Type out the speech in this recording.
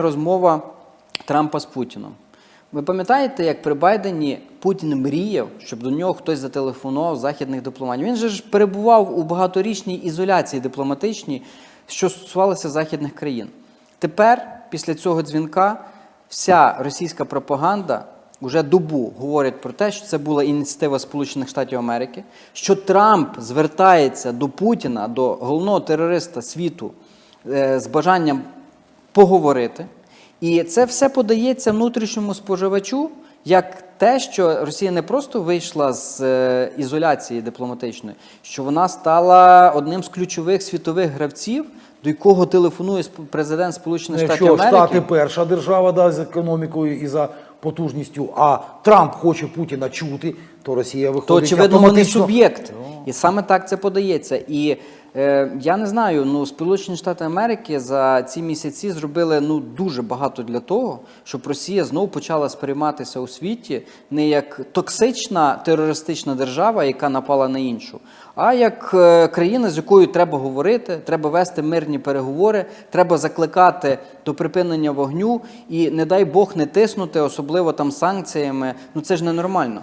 Розмова Трампа з Путіном. Ви пам'ятаєте, як при Байдені Путін мріяв, щоб до нього хтось зателефонував західних дипломатів? Він же ж перебував у багаторічній ізоляції дипломатичній, що стосувалося західних країн. Тепер, після цього дзвінка, вся російська пропаганда вже добу говорить про те, що це була ініціатива Сполучених Штатів Америки, що Трамп звертається до Путіна, до головного терориста світу е, з бажанням поговорити. І це все подається внутрішньому споживачу як те, що Росія не просто вийшла з е, ізоляції дипломатичної, що вона стала одним з ключових світових гравців, до якого телефонує президент Сполучених Штатів Якщо Америки. Штати перша держава да, з економікою і за потужністю, а Трамп хоче Путіна чути, то Росія то виходить очевидно вони суб'єкт. І саме так це подається. І я не знаю, ну Сполучені Штати Америки за ці місяці зробили ну дуже багато для того, щоб Росія знову почала сприйматися у світі не як токсична терористична держава, яка напала на іншу, а як е, країна, з якою треба говорити, треба вести мирні переговори, треба закликати до припинення вогню і, не дай Бог, не тиснути, особливо там санкціями. Ну це ж ненормально.